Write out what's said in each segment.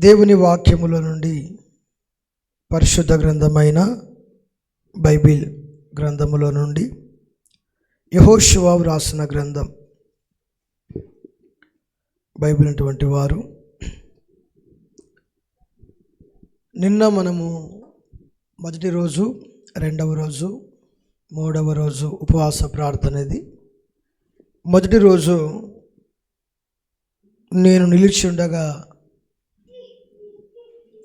దేవుని వాక్యముల నుండి పరిశుద్ధ గ్రంథమైన బైబిల్ గ్రంథములో నుండి యహోశివా వ్రాసిన గ్రంథం. బైబిల్ అటువంటి వారు నిన్న మనము మొదటి రోజు రెండవ రోజు మూడవ రోజు ఉపవాస ప్రార్థనది మొదటి రోజు నేను నిలిచి ఉండగా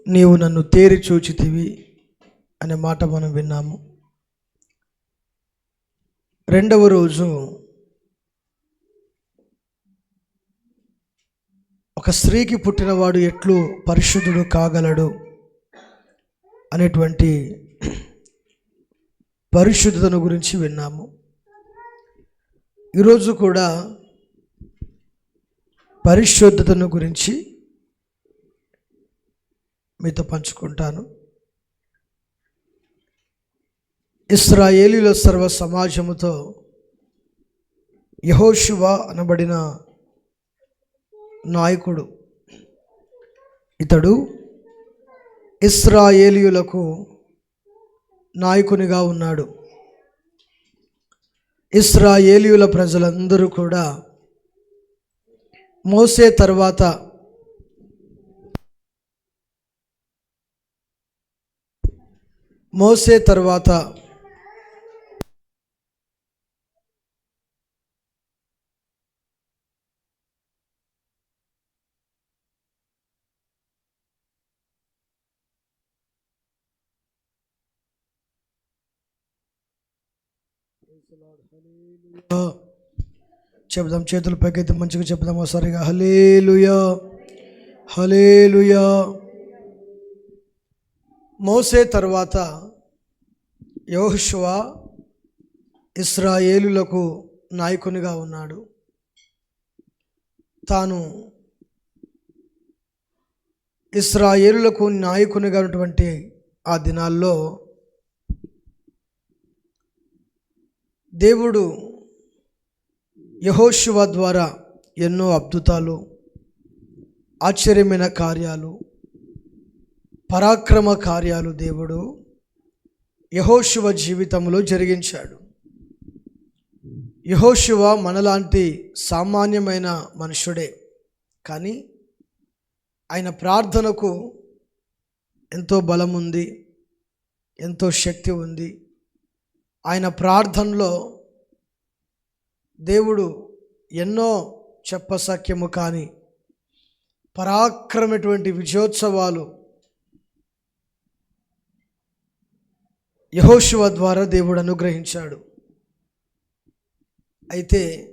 నీవు నన్ను తేరి చూచితివి అనే మాట మనం విన్నాము. రెండవ రోజు ఒక స్త్రీకి పుట్టినవాడు ఎట్లు పరిశుద్ధుడు కాగలడు అనేటువంటి పరిశుద్ధతను గురించి విన్నాము. ఈరోజు కూడా పరిశుద్ధతను గురించి మీతో పంచుకుంటాను. ఇస్రాయేలీల సర్వ సమాజముతో యహోశివ అనబడిన నాయకుడు ఇతడు ఇస్రాయేలీయులకు నాయకునిగా ఉన్నాడు. ఇస్రాయేలీయుల ప్రజలందరూ కూడా మోసే తర్వాత మోసే తర్వాత చెప్దాం చేతులు పైకైతే మంచిగా చెప్దాం ఒకసారిగా హలేలుయా హలేలుయా మోసే తర్వాత యోహుషువ ఇస్రాయేలులకు నాయకునిగా ఉన్నాడు. తాను ఇస్రాయేలులకు నాయకునిగా ఉన్నటువంటి ఆ దినాల్లో దేవుడు యహోశివ ద్వారా ఎన్నో అద్భుతాలు ఆశ్చర్యమైన కార్యాలు పరాక్రమ కార్యాలు దేవుడు యహోశివ జీవితంలో జరిగించాడు. యహోశివ మనలాంటి సామాన్యమైన మనుషుడే. కానీ ఆయన ప్రార్థనకు ఎంతో బలం ఉంది ఎంతో శక్తి ఉంది. ఆయన ప్రార్థనలో దేవుడు ఎన్నో చెప్పసఖ్యము కానీ పరాక్రమటువంటి విజయోత్సవాలు యహోశివ ద్వారా దేవుడు అనుగ్రహించాడు. అయితే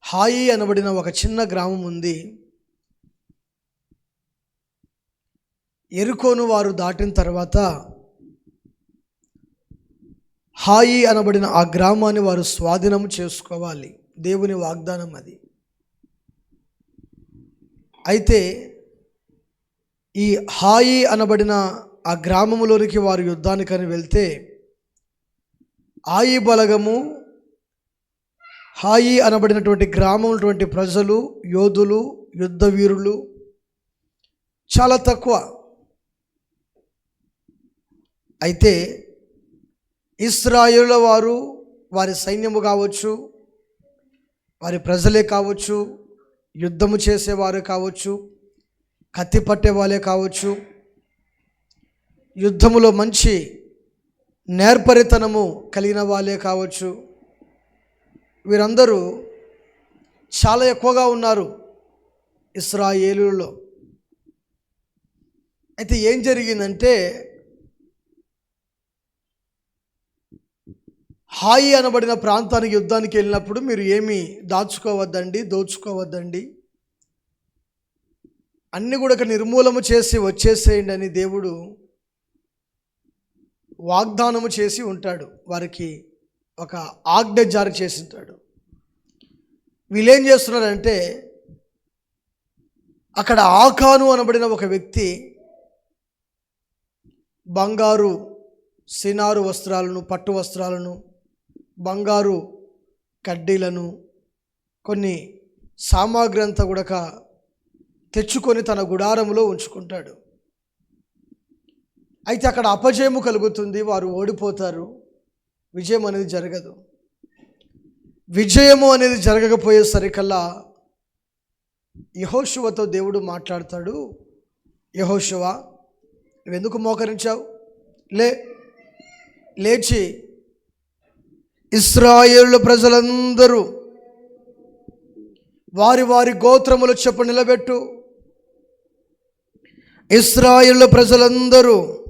హాయి అనబడిన ఒక చిన్న గ్రామం ఉంది. ఎరుకోను వారు దాటిన తర్వాత హాయి అనబడిన ఆ గ్రామాన్ని వారు స్వాధీనం చేసుకోవాలి. దేవుని వాగ్దానం అది. అయితే ఈ హాయి అనబడిన ఆ గ్రామములోనికి వారు యుద్ధానికని వెళ్తే ఆయి బలగము హాయి అనబడినటువంటి గ్రామం ప్రజలు యోధులు యుద్ధ వీరులు చాలా తక్కువ. అయితే ఇస్రాయుల వారు వారి సైన్యము కావచ్చు వారి ప్రజలే కావచ్చు యుద్ధము చేసేవారు కావచ్చు కత్తి పట్టే వాళ్ళే కావచ్చు. యుద్ధములో మంచి నేర్పరితనము కలిగిన వాళ్ళే కావచ్చు. వీరందరూ చాలా ఎక్కువగా ఉన్నారు ఇస్రాయేలులో. అయితే ఏం జరిగిందంటే హాయి అనబడిన ప్రాంతానికి యుద్ధానికి వెళ్ళినప్పుడు మీరు ఏమీ దాచుకోవద్దండి దోచుకోవద్దండి. అన్ని కూడా నిర్మూలము చేసి వచ్చేసేయండి అని దేవుడు వాగ్దానము చేసి ఉంటాడు. వారికి ఒక ఆజ్ఞ జారీ చేసి ఉంటాడు. వీళ్ళేం చేస్తున్నారంటే అక్కడ ఆకాను అనబడిన ఒక వ్యక్తి బంగారు సినారు వస్త్రాలను పట్టు వస్త్రాలను బంగారు కడ్డీలను కొన్ని సామాగ్రి అంతా కూడా తెచ్చుకొని తన గుడారములో ఉంచుకుంటాడు. అయితే అక్కడ అపజయము కలుగుతుంది వారు ఓడిపోతారు. విజయం అనేది జరగదు. విజయము అనేది జరగకపోయేసరికల్లా యహోశివతో దేవుడు మాట్లాడతాడు. యహోశివ నువ్వెందుకు మోకరించావు? లే లేచి. ఇస్రాయేళ్ళ ప్రజలందరూ వారి వారి గోత్రములు చెప్పు నిలబెట్టు. ఇస్రాయిల్ ప్రజలందరూ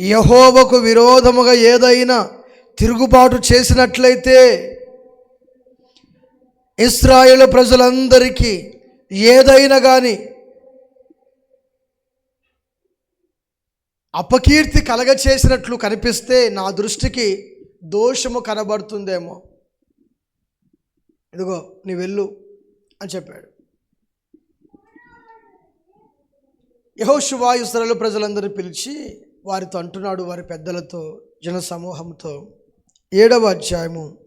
యహోవకు విరోధముగా ఏదైనా తిరుగుబాటు చేసినట్లయితే ఇస్రాయేల్ ప్రజలందరికీ ఏదైనా కానీ అపకీర్తి కలగ చేసినట్లు కనిపిస్తే నా దృష్టికి దోషము కనబడుతుందేమో. ఇదిగో నీ వెళ్ళు అని చెప్పాడు. యహోశువా ఇస్రాయేలు ప్రజలందరూ పిలిచి వారితో అంటున్నాడు వారి పెద్దలతో జన సమూహంతో ఏడవ అధ్యాయము.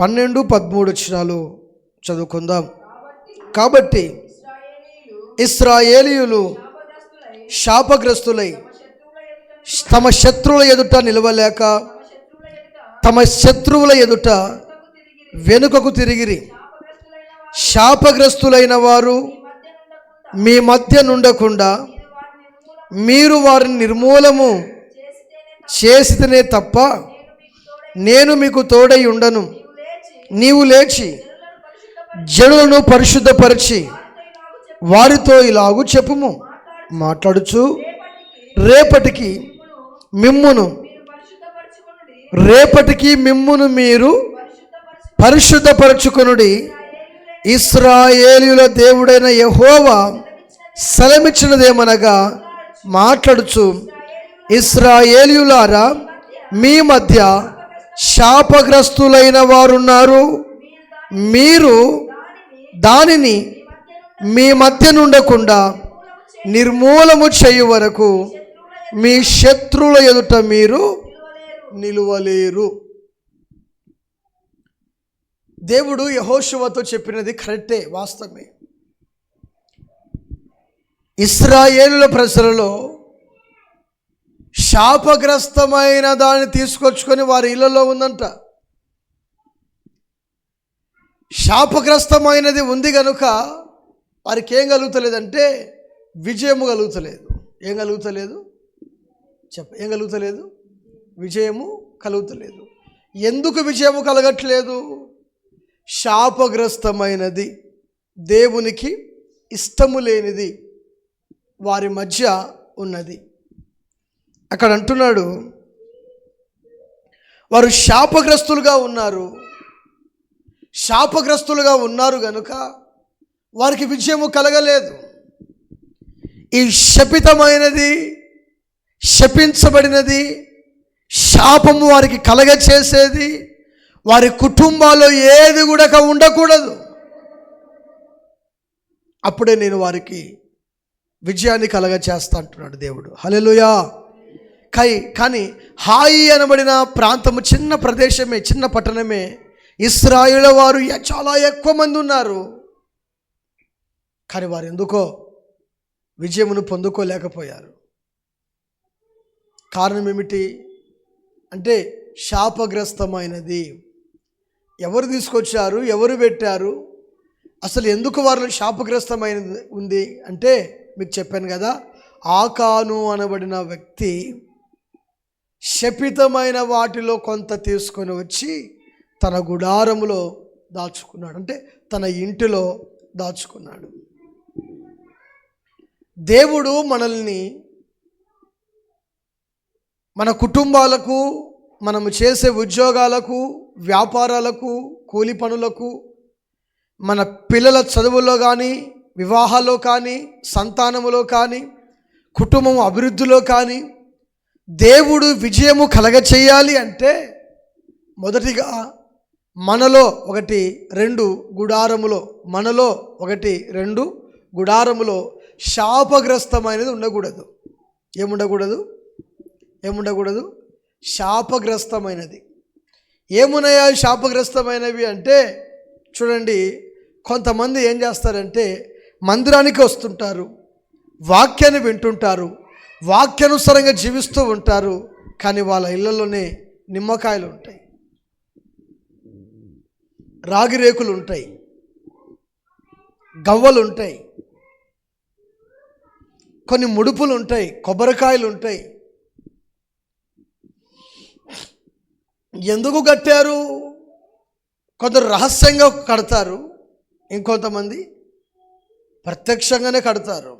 పన్నెండు పదమూడు వచ్చినాలు చదువుకుందాం. కాబట్టి ఇస్రాయేలీయులు శాపగ్రస్తులై తమ శత్రువుల ఎదుట నిలవలేక తమ శత్రువుల ఎదుట వెనుకకు తిరిగిరి. శాపగ్రస్తులైన వారు మీ మధ్య నుండకుండా మీరు వారిని నిర్మూలము చేసితేనే తప్ప నేను మీకు తోడై ఉండను. నీవు లేచి జనులను పరిశుద్ధపరిచి వారితో ఇలాగు చెప్పుము. మాట్లాడుచు. రేపటికి మిమ్మును రేపటికి మిమ్మును మీరు పరిశుద్ధపరచుకునుడి. ఇస్రాయేలుల దేవుడైన యహోవా సెలమిచ్చినదేమనగా మాట్లాడుచు ఇస్రాయేలీయులారా మీ మధ్య శాపగ్రస్తులైన వారున్నారు. మీరు దానిని మీ మధ్య నుండకుండా నిర్మూలము చేయు వరకు మీ శత్రువుల ఎదుట మీరు నిలువలేరు. దేవుడు యహోశువతో చెప్పినది కరెక్టే వాస్తవమే. ఇస్రాయేలుల ప్రజలలో శాపగ్రస్తమైన దాన్ని తీసుకొచ్చుకొని వారి ఇళ్ళలో ఉందంట. శాపగ్రస్తమైనది ఉంది కనుక వారికి ఏం కలుగుతలేదంటే విజయము కలుగుతలేదు. ఏం కలుగుతలేదు? చెప్ప ఏం కలుగుతలేదు? విజయము కలుగుతలేదు. ఎందుకు విజయము కలగట్లేదు? శాపగ్రస్తమైనది దేవునికి ఇష్టము లేనిది. వారి మధ్య ఉన్నది. అక్కడ అంటున్నాడు వారు శాపగ్రస్తులుగా ఉన్నారు. శాపగ్రస్తులుగా ఉన్నారు గనుక వారికి విజయము కలగలేదు. ఈ శపితమైనది శపించబడినది శాపము వారికి కలగ చేసేది వారి కుటుంబాల్లో ఏది కూడా ఉండకూడదు. అప్పుడే నేను వారికి విజయాన్ని కలగ చేస్తా అంటున్నాడు దేవుడు. హలెలుయా కై కానీ హాయి అనబడిన ప్రాంతము చిన్న ప్రదేశమే చిన్న పట్టణమే. ఇస్రాయిల వారు చాలా ఎక్కువ మంది ఉన్నారు. కానీ వారు ఎందుకో విజయమును పొందుకోలేకపోయారు. కారణం ఏమిటి? అంటే శాపగ్రస్తమైనది. ఎవరు తీసుకొచ్చారు? ఎవరు పెట్టారు? అసలు ఎందుకు వారిలో శాపగ్రస్తమైనది ఉంది? అంటే మీకు చెప్పాను కదా ఆకాను అనబడిన వ్యక్తి శపితమైన వాటిలో కొంత తీసుకొని వచ్చి తన గుడారములో దాచుకున్నాడు. అంటే తన ఇంటిలో దాచుకున్నాడు. దేవుడు మనల్ని మన కుటుంబాలకు మనము చేసే ఉద్యోగాలకు వ్యాపారాలకు కూలి పనులకు మన పిల్లల చదువుల్లో కానీ వివాహాల్లో కానీ సంతానములో కానీ కుటుంబం అభివృద్ధిలో కానీ దేవుడు విజయము కలగచేయాలి అంటే మొదటిగా మనలో ఒకటి రెండు గుడారములో మనలో ఒకటి రెండు గుడారములో శాపగ్రస్తమైనది ఉండకూడదు. ఏముండకూడదు? ఏముండకూడదు? శాపగ్రస్తమైనది. ఏమున్నాయా శాపగ్రస్తమైనవి అంటే చూడండి కొంతమంది ఏం చేస్తారంటే మందిరానికి వస్తుంటారు. వాక్యాన్ని వింటుంటారు. వాక్యానుసారంగా జీవిస్తూ ఉంటారు. కానీ వాళ్ళ ఇళ్ళలోనే నిమ్మకాయలు ఉంటాయి. రాగి రేకులు ఉంటాయి. గవ్వలు ఉంటాయి. కొన్ని ముడుపులు ఉంటాయి. కొబ్బరికాయలు ఉంటాయి. ఎందుకు కట్టారు? కొందరు రహస్యంగా కడతారు. ఇంకొంతమంది ప్రత్యక్షంగానే కడతారు.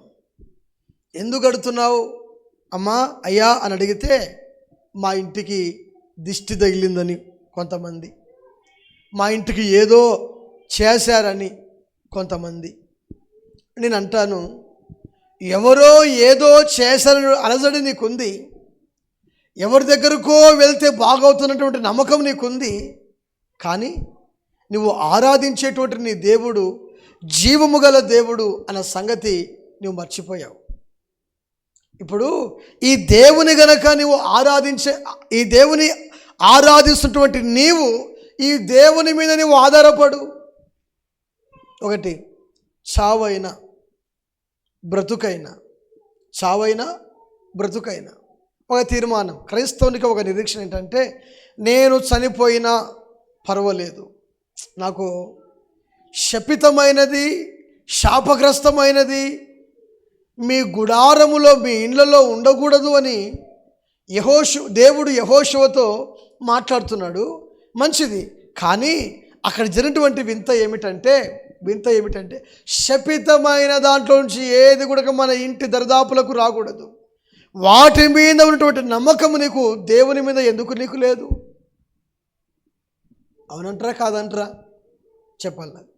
ఎందుకు కడుతున్నావు? అమ్మా అయ్యా అని అడిగితే మా ఇంటికి దిష్టి తగిలిందని కొంతమంది. మా ఇంటికి ఏదో చేశారని కొంతమంది. నేను అంటాను ఎవరో ఏదో చేశారని అలజడి నీకుంది. ఎవరి దగ్గరకో వెళ్తే బాగవుతున్నటువంటి నమ్మకం నీకుంది. కానీ నువ్వు ఆరాధించేటువంటి నీ దేవుడు జీవము గల దేవుడు అన్న సంగతి నువ్వు మర్చిపోయావు. ఇప్పుడు ఈ దేవుని గనక నువ్వు ఆరాధించే ఈ దేవుని ఆరాధిస్తున్నటువంటి నీవు ఈ దేవుని మీద నువ్వు ఆధారపడు. ఒకటి చావైనా బ్రతుకైనా చావైనా బ్రతుకైనా. ఒక తీర్మానం క్రైస్తవునికి ఒక నిరీక్షణ ఏంటంటే నేను చనిపోయినా పర్వాలేదు. నాకు శపితమైనది శాపగ్రస్తమైనది మీ గుడారములో మీ ఇండ్లలో ఉండకూడదు అని యహోషు దేవుడు యహోశువతో మాట్లాడుతున్నాడు. మంచిది. కానీ అక్కడ జరిగినటువంటి వింత ఏమిటంటే వింత ఏమిటంటే శపితమైన దాంట్లో నుంచి ఏది కూడా మన ఇంటి దరిదాపులకు రాకూడదు. వాటి మీద ఉన్నటువంటి నమ్మకం నీకు దేవుని మీద ఎందుకు నీకు లేదు? అవునంటారా కాదంటారా? చెప్పాలి నాకు.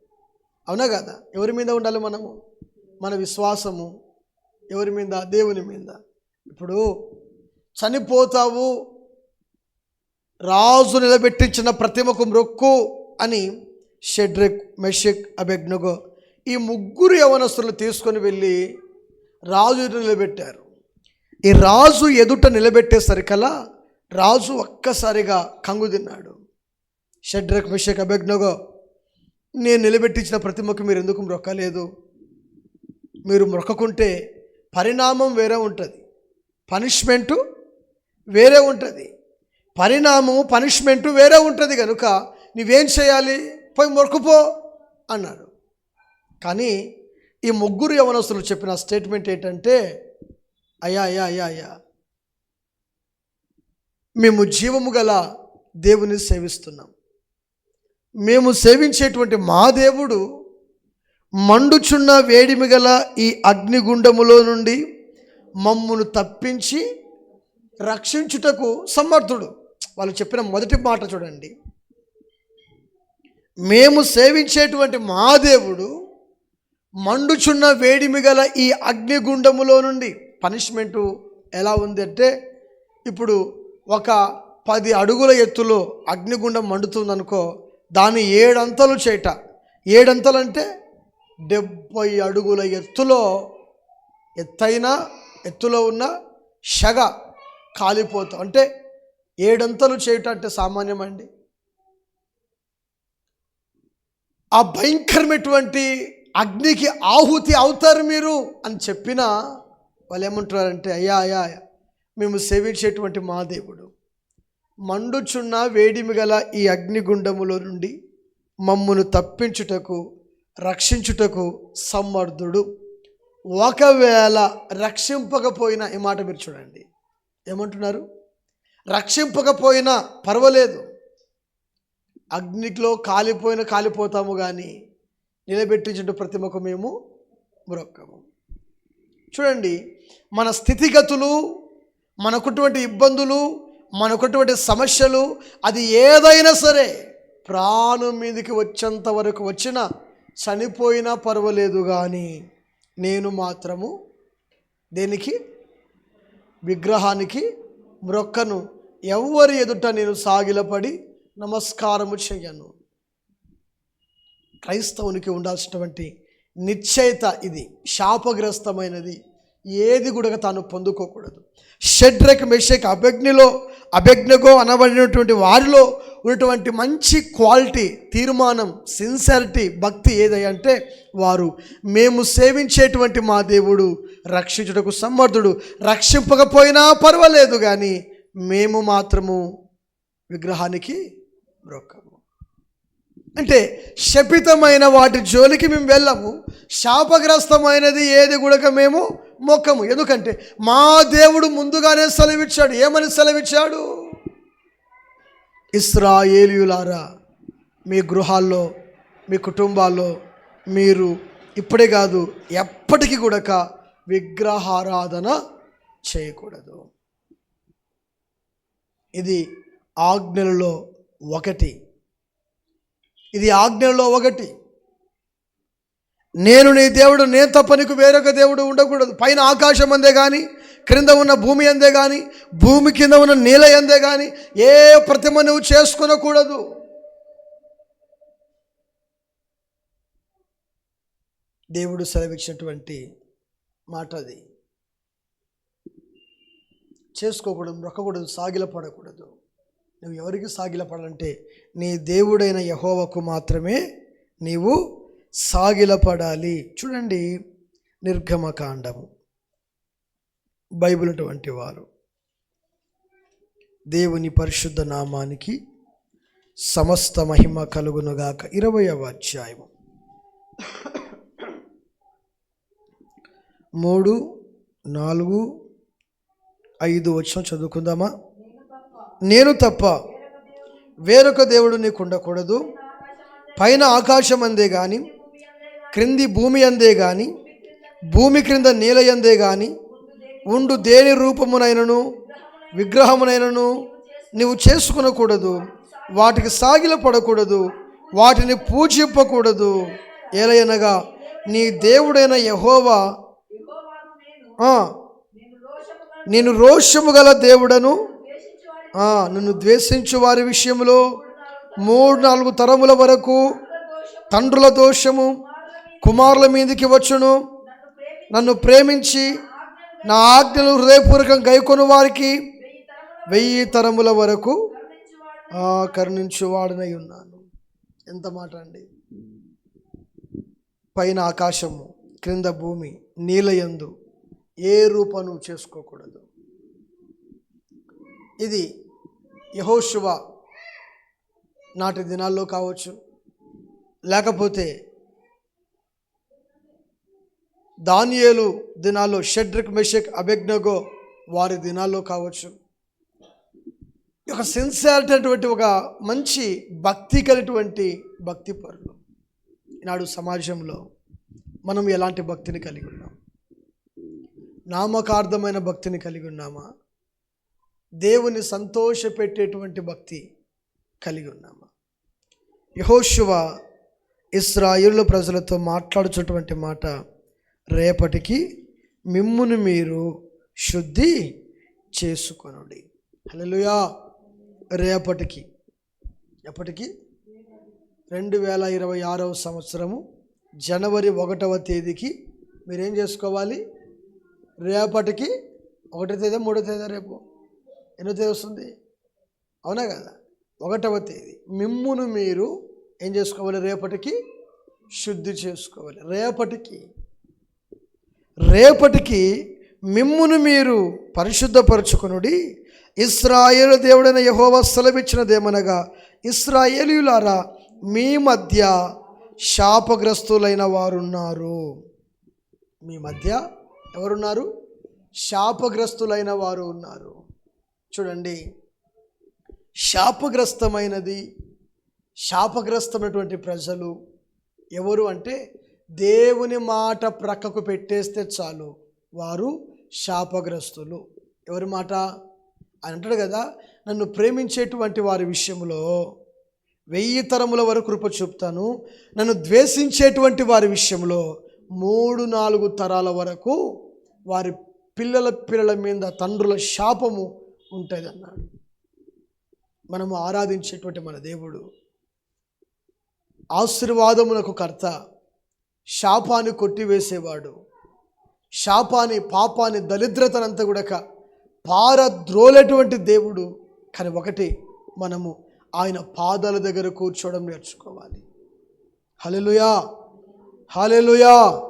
అవునా కదా? ఎవరి మీద ఉండాలి మనము? మన విశ్వాసము ఎవరి మీద? దేవుని మీద. ఇప్పుడు చనిపోతావు రాజు నిలబెట్టించిన ప్రతిమకు మ్రొక్కు అని షెడ్రిక్ మెషిక్ అబెగ్నగో ఈ ముగ్గురు యవనస్తులు తీసుకొని వెళ్ళి రాజు నిలబెట్టారు. ఈ రాజు ఎదుట నిలబెట్టేసరికల్లా రాజు ఒక్కసారిగా కంగు తిన్నాడు. షడ్రక్ మిషక్ అబెగ్నగో నేను నిలబెట్టించిన ప్రతిమకు మీరు ఎందుకు మొక్కలేదు మీరు మొక్కకుంటే పరిణామం వేరే ఉంటుంది. పనిష్మెంటు వేరే ఉంటుంది. పరిణామము పనిష్మెంటు వేరే ఉంటుంది కనుక నువ్వేం చేయాలి? పోయి మొక్కుపో అన్నాడు. కానీ ఈ ముగ్గురు యవనస్తులు చెప్పిన స్టేట్మెంట్ ఏంటంటే అయ్యా అయ్యా అయ్యా అయ్యా మేము జీవము గల దేవుని సేవిస్తున్నాం. మేము సేవించేటువంటి మా దేవుడు మండుచున్న వేడిమి గల ఈ అగ్నిగుండములో నుండి మమ్మును తప్పించి రక్షించుటకు సమర్థుడు. వాళ్ళు చెప్పిన మొదటి మాట చూడండి. మేము సేవించేటువంటి మా దేవుడు మండుచున్న వేడిమి గల ఈ అగ్నిగుండములో నుండి పనిష్మెంటు ఎలా ఉంది అంటే ఇప్పుడు ఒక పది అడుగుల ఎత్తులో అగ్నిగుండం మండుతుందనుకో దాన్ని ఏడంతలు చేయట ఏడంతలు అంటే డెబ్బై అడుగుల ఎత్తులో ఎత్తైన ఎత్తులో ఉన్న షగ కాలిపోతాం అంటే ఏడంతలు చేయటం అంటే సామాన్యమండి. ఆ భయంకరమైనటువంటి అగ్నికి ఆహుతి అవుతారు మీరు అని చెప్పినా వాళ్ళు ఏమంటున్నారంటే అయ్యా అయ్యా అయ్యా, మేము సేవించేటువంటి మా దేవుడు. మండుచున్న వేడిమి గల ఈ అగ్నిగుండములో నుండి మమ్మును తప్పించుటకు రక్షించుటకు సమర్థుడు. ఒకవేళ రక్షింపకపోయినా ఈ మాట మీరు చూడండి. ఏమంటున్నారు? రక్షింపకపోయినా పర్వాలేదు. అగ్నిలో కాలిపోయిన కాలిపోతాము కానీ నిలబెట్టించిన ప్రతిమకు మేము మొరక్కము. చూడండి మన స్థితిగతులు మనకుటువంటి ఇబ్బందులు మనకున్నటువంటి సమస్యలు అది ఏదైనా సరే ప్రాణం మీదకి వచ్చేంత వరకు వచ్చినా చనిపోయినా పర్వాలేదు కానీ నేను మాత్రము దేనికి? విగ్రహానికి మ్రొక్కను ఎవరి ఎదుట నేను సాగిలపడి నమస్కారము చెయ్యను. క్రైస్తవునికి ఉండాల్సినటువంటి నిశ్చయిత ఇది శాపగ్రస్తమైనది. ఏది కూడా తాను పొందుకోకూడదు. షడ్రక్ మెషక్ అభిజ్ఞలో అభిజ్ఞగో అనబడినటువంటి వారిలో ఉన్నటువంటి మంచి క్వాలిటీ తీర్మానం సిన్సారిటీ భక్తి ఏదంటే వారు మేము సేవించేటువంటి మా దేవుడు రక్షించుటకు సమర్థుడు. రక్షింపకపోయినా పర్వాలేదు కానీ మేము మాత్రము విగ్రహానికి మ్రొక్కము అంటే శపితమైన వాటి జోలికి మేము వెళ్ళము. శాపగ్రస్తమైనది ఏది కూడా మేము ముఖము. ఎందుకంటే మా దేవుడు ముందుగానే సెలవిచ్చాడు. ఏమని సెలవిచ్చాడు? ఇస్రాయేలియులారా మీ గృహాల్లో మీ కుటుంబాల్లో మీరు ఇప్పుడే కాదు ఎప్పటికీ కూడా విగ్రహారాధన చేయకూడదు. ఇది ఆజ్ఞలలో ఒకటి. ఇది ఆజ్ఞలలో ఒకటి. నేను నీ దేవుడు నేను తప్ప నీకు వేరొక దేవుడు ఉండకూడదు. పైన ఆకాశం అందే కానీ క్రింద ఉన్న భూమి అందే కానీ భూమి కింద ఉన్న నీల అందే కానీ ఏ ప్రతిమ నువ్వు చేసుకునకూడదు. దేవుడు సెలవిచ్చినటువంటి మాట అది చేసుకోకూడదు మొక్కకూడదు సాగిలపడకూడదు. నువ్వు ఎవరికి సాగిలపడాలంటే నీ దేవుడైన యహోవకు మాత్రమే నీవు సాగిలపడాలి. చూడండి నిర్గమకాండము. బైబిల్ అటువంటి వారు దేవుని పరిశుద్ధ నామానికి సమస్త మహిమ కలుగునుగాక. ఇరవయవ అధ్యాయము. మూడు నాలుగు ఐదు వచ్చిన చదువుకుందామా? నేను తప్ప వేరొక దేవుడు నీకు ఉండకూడదు పైన ఆకాశం అందే కానీ క్రింది భూమి అందే కానీ భూమి క్రింద నీల అందే కానీ ఉండు దేని రూపమునైనను విగ్రహమునైనను నీవు చేసుకునకూడదు వాటికి సాగిల పడకూడదు వాటిని పూజింపకూడదు. ఏలయనగా నీ దేవుడైన యహోవా నేను రోషము గల దేవుడను నన్ను ద్వేషించు వారి విషయంలో మూడు నాలుగు తరముల వరకు తండ్రుల దోషము కుమారుల మీదకి వచ్చును. నన్ను ప్రేమించి నా ఆజ్ఞలు హృదయపూర్వకం గైకొని వారికి. వెయ్యి తరముల వరకు కరుణించువాడనై ఉన్నాను. ఎంత మాట అండి? పైన ఆకాశము క్రింద భూమి నీలయందు ఏ రూపను చేసుకోకూడదు. ఇది యహోశివ నాటి దినాల్లో కావచ్చు లేకపోతే దానియేలు దినాల్లో షడ్రిక్ మెషక్ అభిజ్ఞగో వారి దినాల్లో కావచ్చు. ఒక సిన్సియారిటీ అటువంటి ఒక మంచి భక్తి కలిగినటువంటి భక్తి పరులు. ఈనాడు సమాజంలో మనం ఎలాంటి భక్తిని కలిగి ఉన్నాం? నామకార్థమైన భక్తిని కలిగి ఉన్నామా? దేవుని సంతోషపెట్టేటువంటి భక్తి కలిగి ఉన్నామా? యహోశివ ఇస్రాయిల్ ప్రజలతో మాట్లాడుచున్నటువంటి మాట రేపటికి మిమ్మును మీరు శుద్ధి చేసుకొనుడి. హలోయా రేపటికి. ఎప్పటికి? రెండు వేల ఇరవై ఆరవ సంవత్సరము జనవరి ఒకటవ తేదీకి మీరేం చేసుకోవాలి? రేపటికి ఒకటో తేదీ మూడో తేదీ రేపు? ఎన్నో తేదీ వస్తుంది? అవునా కదా? ఒకటవ తేదీ. మిమ్మును మీరు ఏం చేసుకోవాలి? రేపటికి శుద్ధి చేసుకోవాలి. రేపటికి రేపటికి మిమ్మును మీరు పరిశుద్ధపరచుకునుడి. ఇస్రాయేలు దేవుడైన యహోవా సెలవిచ్చినదేమనగా ఇస్రాయేలీయులారా మీ మధ్య శాపగ్రస్తులైన వారున్నారు. మీ మధ్య ఎవరున్నారు? శాపగ్రస్తులైన వారు ఉన్నారు. చూడండి శాపగ్రస్తమైనది శాపగ్రస్తమైనటువంటి ప్రజలు ఎవరు అంటే దేవుని మాట ప్రక్కకు పెట్టేస్తే చాలు. వారు శాపగ్రస్తులు. ఎవరి మాట? అని అంటాడు కదా నన్ను ప్రేమించేటువంటి వారి విషయంలో వెయ్యి తరముల వరకు కృప చూపుతాను. నన్ను ద్వేషించేటువంటి వారి విషయంలో మూడు నాలుగు తరాల వరకు వారి పిల్లల పిల్లల మీద తండ్రుల శాపము ఉంటుంది అన్నాడు. మనము ఆరాధించేటువంటి మన దేవుడు. ఆశీర్వాదమునకు కర్త శాపాన్ని కొట్టివేసేవాడు. శాపాన్ని పాపాన్ని దరిద్రతనంతా కూడా పారద్రోలేటువంటి దేవుడు. కానీ ఒకటి మనము ఆయన పాదాల దగ్గర కూర్చోవడం నేర్చుకోవాలి. హలెలుయా హలెలుయా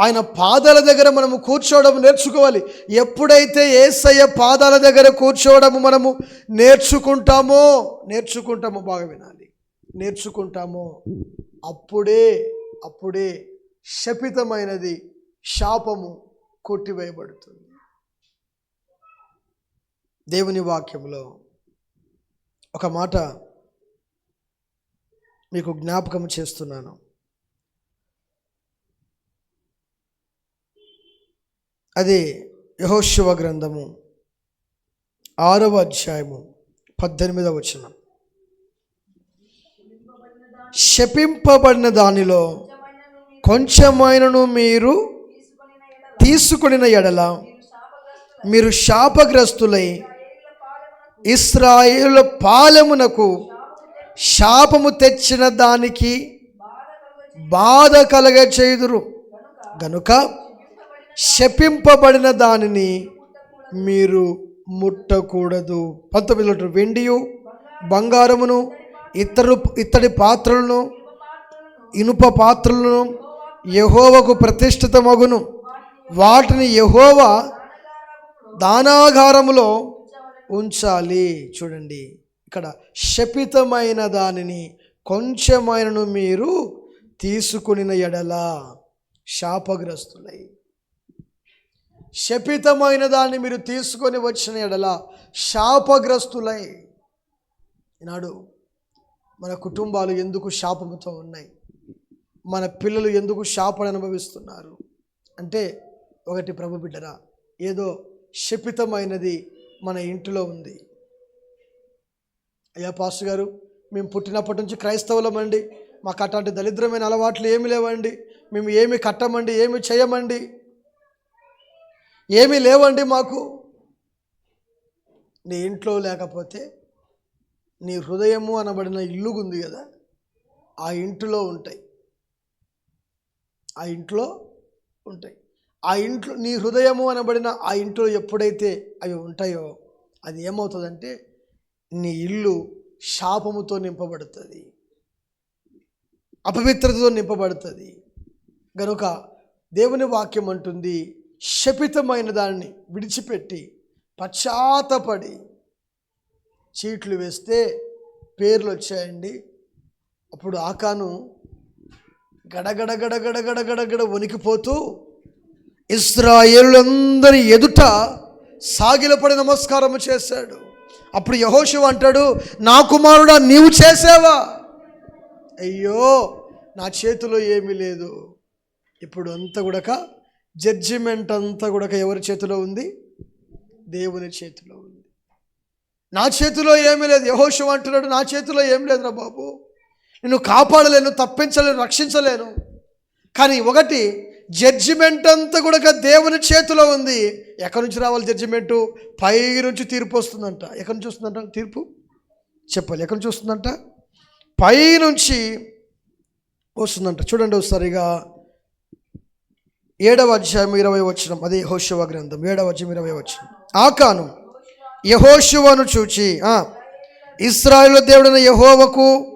ఆయన పాదాల దగ్గర మనము కూర్చోవడం నేర్చుకోవాలి. ఎప్పుడైతే ఏసయ్య పాదాల దగ్గర కూర్చోవడం మనము నేర్చుకుంటామో నేర్చుకుంటామో బాగా వినాలి. నేర్చుకుంటామో అప్పుడే అప్పుడే శపితమైనది శాపము కొట్టివేయబడుతుంది. దేవుని వాక్యంలో ఒక మాట మీకు జ్ఞాపకం చేస్తున్నాను. అది యహోశివ గ్రంథము ఆరవ అధ్యాయము పద్దెనిమిదవ వచనం. శపింపబడిన దానిలో కొంచెమైనను మీరు తీసుకునిన ఎడల మీరు శాపగ్రస్తులై ఇస్రాయేల్ పాలెమునకు శాపము తెచ్చిన దానికి బాధ కలగ చేదురు గనుక శపింపబడిన దానిని మీరు ముట్టకూడదు. పంతొమ్మిది వెండియు బంగారమును ఇతరు ఇత్తడి పాత్రలను ఇనుప పాత్రలను యహోవకు ప్రతిష్ఠితమగును. వాటిని యహోవా దానాగారములో ఉంచాలి. చూడండి. ఇక్కడ శపితమైన దానిని కొంచెమైనను మీరు తీసుకుని ఎడల శాపగ్రస్తులై. శపితమైన దాన్ని మీరు తీసుకొని వచ్చిన ఎడల శాపగ్రస్తులై. ఈనాడు మన కుటుంబాలు ఎందుకు శాపముతో ఉన్నాయి? మన పిల్లలు ఎందుకు శాపను అనుభవిస్తున్నారు? అంటే ఒకటి ప్రభు బిడ్డరా ఏదో శపితమైనది మన ఇంటిలో ఉంది. అయ్యా పాస్టర్ గారు మేము పుట్టినప్పటి నుంచి క్రైస్తవులమండి మాకు అట్లాంటి దరిద్రమైన అలవాట్లు ఏమి లేవండి. మేము ఏమి కట్టమండి ఏమి చేయమండి. ఏమీ లేవండి మాకు. నీ ఇంట్లో లేకపోతే నీ హృదయము అనబడిన ఇల్లు ఉంది కదా ఆ ఇంటిలో ఉంటాయి. ఆ ఇంట్లో ఉంటాయి. ఆ ఇంట్లో నీ హృదయము అనబడిన ఆ ఇంట్లో ఎప్పుడైతే అవి ఉంటాయో అది ఏమవుతుందంటే నీ ఇల్లు శాపముతో నింపబడుతుంది. అపవిత్రతతో నింపబడుతుంది. గనుక దేవుని వాక్యం అంటుంది శపితమైన దాన్ని విడిచిపెట్టి పశ్చాత్తపడి చీట్లు వేస్తే పేర్లు వచ్చాయండి. అప్పుడు ఆకాను గడగడగడగడగడగడగడ వణికిపోతూ ఇస్రాయేలులందరి ఎదుట సాగిలపడి నమస్కారం చేశాడు. అప్పుడు యహోశివ అంటాడు నా కుమారుడా నీవు చేసావా? అయ్యో నా చేతిలో ఏమీ లేదు. ఇప్పుడు అంతా కూడాక జడ్జిమెంట్ అంతా కూడాక ఎవరి చేతిలో ఉంది? దేవుని చేతిలో ఉంది. నా చేతిలో ఏమీ లేదు. యహోశివ అంటున్నాడు నా చేతిలో ఏం లేదురా బాబు. నిన్ను కాపాడలేను తప్పించలేను రక్షించలేను. కానీ ఒకటి జడ్జిమెంట్ అంతా కూడా దేవుని చేతిలో ఉంది. ఎక్కడి నుంచి రావాలి జడ్జిమెంటు పై నుంచి తీర్పు వస్తుందంట. ఎక్కడి నుంచి వస్తుందంట తీర్పు? చెప్పాలి. ఎక్కడి నుంచి వస్తుందంట? పై నుంచి వస్తుందంట. చూడండి ఒకసారిగా. ఏడవ అధ్యాయం ఇరవై వచ్చిన అదే యహోశివ గ్రంథం. ఏడవ అధ్యాయం ఇరవై వచ్చిన ఆకాను యహోశివను చూచి ఇస్రాయల్ దేవుడైన యహోవకు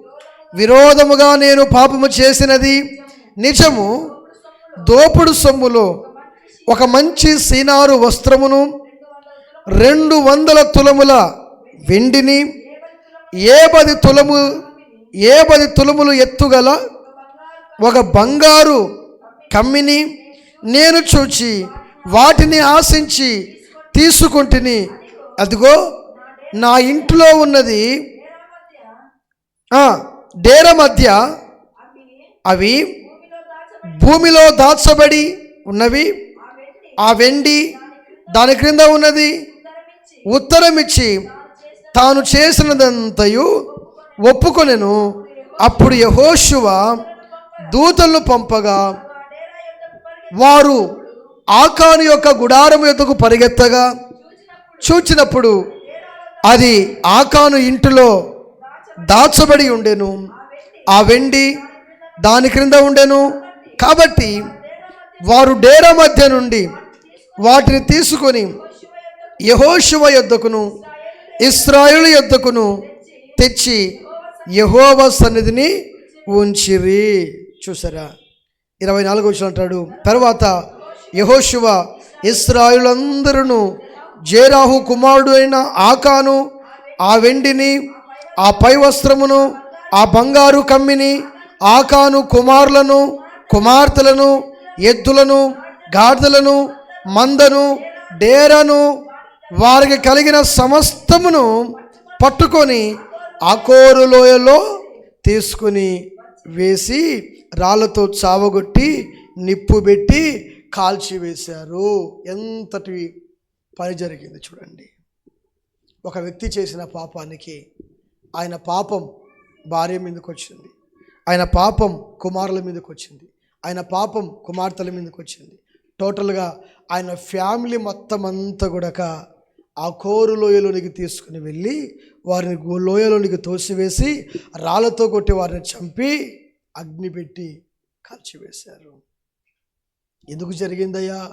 విరోధముగా నేను పాపము చేసినది. నిజము దోపుడు సొమ్ములో ఒక మంచి సీనారు వస్త్రమును రెండు వందల తులముల వెండిని ఏ పది తులము ఏ పది తులములు ఎత్తుగల ఒక బంగారు కమ్మిని నేను చూచి వాటిని ఆశించి తీసుకుంటుని. అదిగో నా ఇంట్లో ఉన్నది డేర మధ్య అవి భూమిలో దాచబడి ఉన్నవి. ఆ వెండి దాని క్రింద ఉన్నది. ఉత్తరం ఇచ్చి తాను చేసినదంతయు ఒప్పుకొనెను. అప్పుడు యహోశువ దూతలను పంపగా వారు ఆకాను యొక్క గుడారం యొక్కకు పరిగెత్తగా చూచినప్పుడు అది ఆకాను ఇంటిలో దాచబడి ఉండెను. ఆ వెండి దాని క్రింద ఉండెను. కాబట్టి వారు డేరా మధ్య నుండి వాటిని తీసుకొని యహోశివ యొద్దకును ఇస్రాయుల యొద్దకును తెచ్చి యహోవ సన్నిధిని ఉంచిరి. చూసారా? ఇరవై నాలుగు వచ్చిన అంటాడు. తర్వాత యహోశివ ఇస్రాయులందరూ జేరాహు కుమారుడు అయిన ఆకాను ఆ వెండిని ఆ పై వస్త్రమును ఆ బంగారు కమ్మిని ఆకాను కుమారులను కుమార్తెలను ఎద్దులను గాడిదలను మందను డేరను వారికి కలిగిన సమస్తమును పట్టుకొని ఆకోరు లోయలో తీసుకుని వేసి రాళ్ళతో చావగొట్టి నిప్పు పెట్టి కాల్చివేశారు ఎంతటి పని జరిగింది చూడండి. ఒక వ్యక్తి చేసిన పాపానికి ఆయన పాపం భార్య మీదకి వచ్చింది ఆయన పాపం కుమారుల మీదకి వచ్చింది ఆయన పాపం కుమార్తెల మీదకి వచ్చింది టోటల్గా ఆయన ఫ్యామిలీ మొత్తం అంతా కూడాక ఆ కోరు లోయలోనికి తీసుకుని వెళ్ళి వారిని లోయలోనికి తోసివేసి రాళ్ళతో కొట్టి వారిని చంపి అగ్ని పెట్టి కాల్చివేశారు. ఎందుకు జరిగిందయ్యా?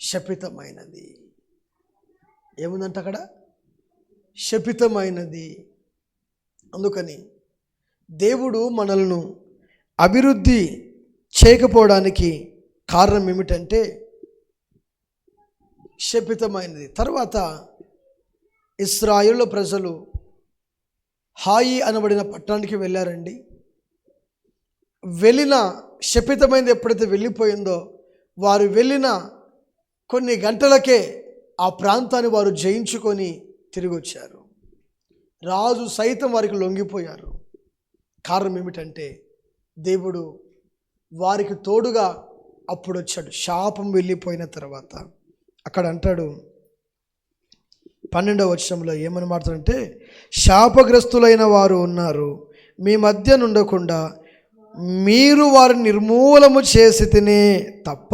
శపితమైనది. ఏముందంట అక్కడ శపితమైనది అందుకని దేవుడు మనల్ని అభివృద్ధి చేయకపోవడానికి కారణం ఏమిటంటే శపితమైనది తర్వాత ఇస్రాయిల్లో ప్రజలు హాయి అనబడిన పట్టణానికి వెళ్ళారండి. వెళ్ళిన శపితమైనది ఎప్పుడైతే వెళ్ళిపోయిందో వారు వెళ్ళిన కొన్ని గంటలకే ఆ ప్రాంతాన్ని వారు జయించుకొని తిరిగి వచ్చారు రాజు సైతం వారికి లొంగిపోయారు. కారణం ఏమిటంటే దేవుడు వారికి తోడుగా అప్పుడు వచ్చాడు శాపం వెళ్ళిపోయిన తర్వాత అక్కడ అంటాడు పన్నెండవ వచనంలో ఏమని మాట్లాడంటే శాపగ్రస్తులైన వారు ఉన్నారు. మీ మధ్య నుండకుండా మీరు వారిని నిర్మూలము చేసి తినే తప్ప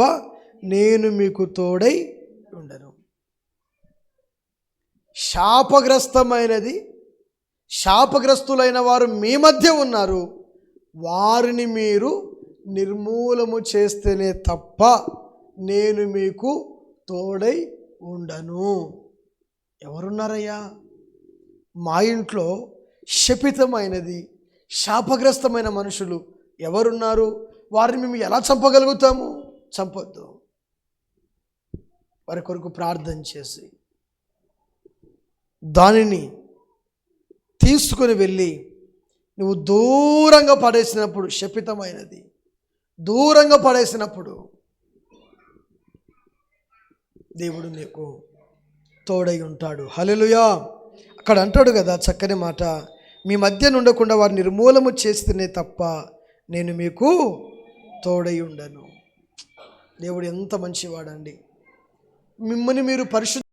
నేను మీకు తోడై ఉండను శాపగ్రస్తమైనది. శాపగ్రస్తులైన వారు మీ మధ్య ఉన్నారు. వారిని మీరు నిర్మూలము చేస్తేనే తప్ప నేను మీకు తోడై ఉండను. ఎవరున్నారయ్యా? మా ఇంట్లో శపితమైనది శాపగ్రస్తమైన మనుషులు ఎవరున్నారు? వారిని మేము ఎలా చంపగలుగుతాము? చంపొద్దు. వారి కొరకు ప్రార్థన చేసి దానిని తీసుకొని వెళ్ళి నువ్వు దూరంగా పడేసినప్పుడు శపితమైనది. దూరంగా పడేసినప్పుడు దేవుడు నీకు తోడై ఉంటాడు. హలలుయా అక్కడ అంటాడు కదా చక్కని మాట మీ మధ్య నుండకుండా వారిని నిర్మూలము చేస్తేనే తప్ప నేను మీకు తోడై ఉండను. దేవుడు ఎంత మంచివాడండి. మిమ్మల్ని మీరు పరిశుద్ధ